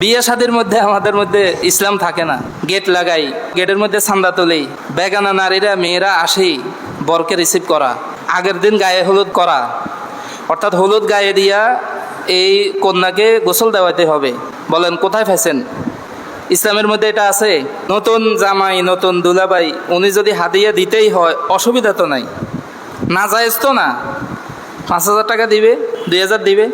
বিয়ে শাদির মধ্যে, আমাদের মধ্যে ইসলাম থাকে না। গেট লাগাই, গেটের মধ্যে চান্দা তুলি। বেগানা নারীরা, মেয়েরা আসেই বরকে রিসিভ করা। আগের দিন গায়ে হলুদ করা। অর্থাৎ হলুদ গায়ে দিয়া এই কন্যাকে গোসল দেওয়াতে হবে। বলেন, কোথায় ফেছেন ইসলামের মধ্যে এটা আছে, নতুন জামাই, নতুন দুলাবাই উনি যদি হাদিয়া দিতেই হয়, অসুবিধা তো নাই। না জায়েজ তো না? পাঁচ হাজার টাকা দিবে, দুই হাজার দিবে।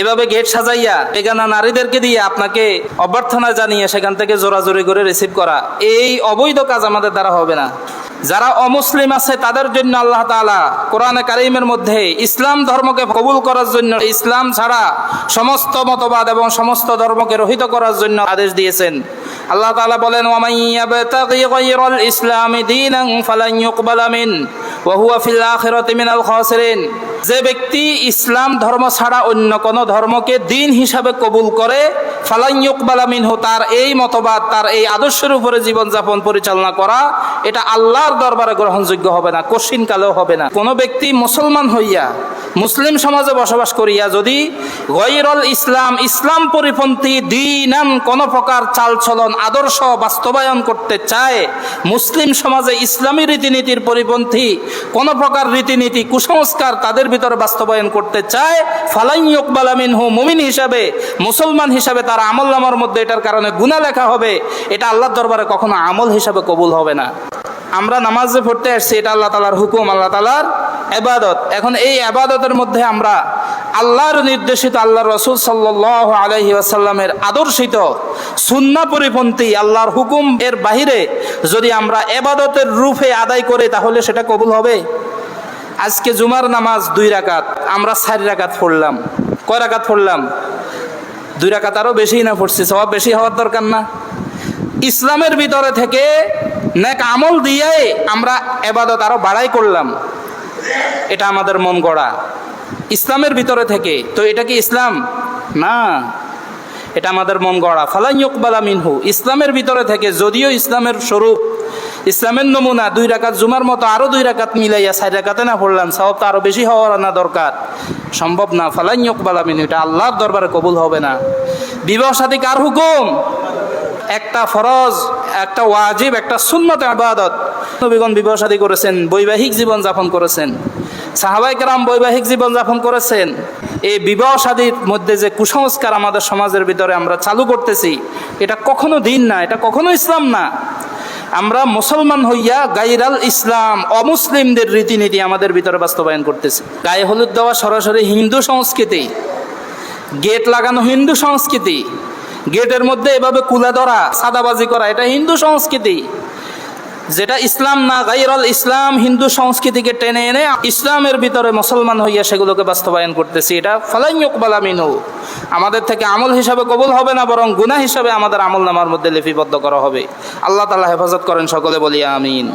এভাবে গেট সাজাইয়া বেগানা নারীদেরকে দিয়ে আপনাকে অভ্যর্থনা জানিয়ে সেখান থেকে জোরাজোরি করে রিসিভ করা, এই অবৈধ কাজ আমাদের দ্বারা হবে না। যারা অমুসলিম আছে, তাদের জন্য আল্লাহ তালা কোরআনে কারিমের মধ্যে ইসলাম ধর্মকে কবুল করার জন্য, ইসলাম ছাড়া সমস্ত মতবাদ এবং সমস্ত ধর্মকে রহিত করার জন্য আদেশ দিয়েছেন। আল্লাহ তাআলা বলেন, ওয়ামান ইয়াবতাগি গায়রাল ইসলামি দীনান ফালান ইউকবালা মিন ওয়া হুয়া ফিল আখিরাতি মিনাল খাসিরিন। যে ব্যক্তি ইসলাম ধর্ম ছাড়া অন্য কোন ধর্মকে দিন হিসাবে কবুল করে ফালাইয়ুকবালা মিনহু, তার এই মতবাদ, তার এই আদর্শের উপরে জীবনযাপন পরিচালনা করা, এটা আল্লাহর দরবারে গ্রহণযোগ্য হবে না কশিন কালেও হবে না। কোনো ব্যক্তি মুসলমান হইয়া মুসলিম সমাজে বসবাস করিয়া যদি গৈরল ইসলাম ইসলাম পরিপন্থী দিনান কোন প্রকার চালচলন, আদর্শ বাস্তবায়ন করতে চায়, মুসলিম সমাজে ইসলামী রীতিনীতির পরিপন্থী কোন প্রকার রীতিনীতি, কুসংস্কার তাদের ভিতরে বাস্তবায়ন করতে চায় ফালাইয়ক বালামিন হু মুমিন হিসাবে, মুসলমান হিসাবে তার আমল নামার মধ্যে এটার কারণে গুণা লেখা হবে, এটা আল্লাহর দরবারে কখনো আমল হিসাবে কবুল হবে না। আমরা নামাজে পড়তে আসছি, এটা আল্লাহ তালার হুকুম, আল্লাহ তালার এবাদত। এখন এই আবাদতের মধ্যে আমরা আল্লাহর নির্দেশিত আল্লাহ রসুল সাল্লাহ আলহি আসাল্লামের আদর্শিত সুন্না পরিপন্থী আল্লাহর হুকুম এর বাহিরে যদি আমরা এবাদতের রূপে আদায় করি, তাহলে সেটা কবুল হবে? আজকে জুমার নামাজ দুই রাকাত, আমরা চারি রাকাত পড়লাম। কয় রাকাত পড়লাম? দুই রাকাত আরও বেশি না পড়ছি সব বেশি হওয়ার দরকার না। ইসলামের ভিতরে থেকে নেক আমল দিয়ে আমরা এবাদত আরও বাড়াই করলাম। এটা আমাদের মন গড়া। ইসলামের ভিতরে থেকে, তো এটা কি ইসলাম? না, এটা আমাদের মন গড়া। ফালাইয়কবালা মিনহু। ইসলামের ভিতরে থেকে যদিও ইসলামের স্বরূপ, ইসলামের নমুনা দুই রাকাত জুমার মতো আরও দুই রাকাত মিলাইয়া চার রাকাতে না পড়লাম সব তো আরও বেশি হওয়ার না দরকার। সম্ভব না ফালাইয়কবালা মিনহু, এটা আল্লাহর দরবারে কবুল হবে না। বিবাহ সাথী কার হুকুম? একটা ফরজ, একটা ওয়াজিব, একটা সুন্নত আবাদত। নবীগণ বিবাহ শাদী করেছেন, বৈবাহিক জীবন যাপন করেছেন। সাহাবাই কেরাম বৈবাহিক জীবন যাপন করেছেন। এই বিবাহ শাদীর মধ্যে যে কুসংস্কার আমাদের সমাজের ভিতরে আমরা চালু করতেছি, এটা কখনো দিন না, এটা কখনো ইসলাম না। আমরা মুসলমান হইয়া গাইরাল ইসলাম, অমুসলিমদের রীতিনীতি আমাদের ভিতরে বাস্তবায়ন করতেছি। গায়ে হলুদ দেওয়া সরাসরি হিন্দু সংস্কৃতি, গেট লাগানো হিন্দু সংস্কৃতি, গেটের মধ্যে এভাবে কুলা ধরা সাদাবাজি করা, এটা হিন্দু সংস্কৃতি। যেটা ইসলাম না গাইরল ইসলাম হিন্দু সংস্কৃতিকে টেনে এনে ইসলামের ভিতরে মুসলমান হইয়া সেগুলোকে বাস্তবায়ন করতেছি, এটা ফালাইয়ক বালামিনু আমাদের থেকে আমল হিসাবে কবুল হবে না, বরং গুনা হিসাবে আমাদের আমল নামার মধ্যে লিপিবদ্ধ করা হবে। আল্লাহ তালা হেফাজত করেন সকলে বলিয়া আমিন।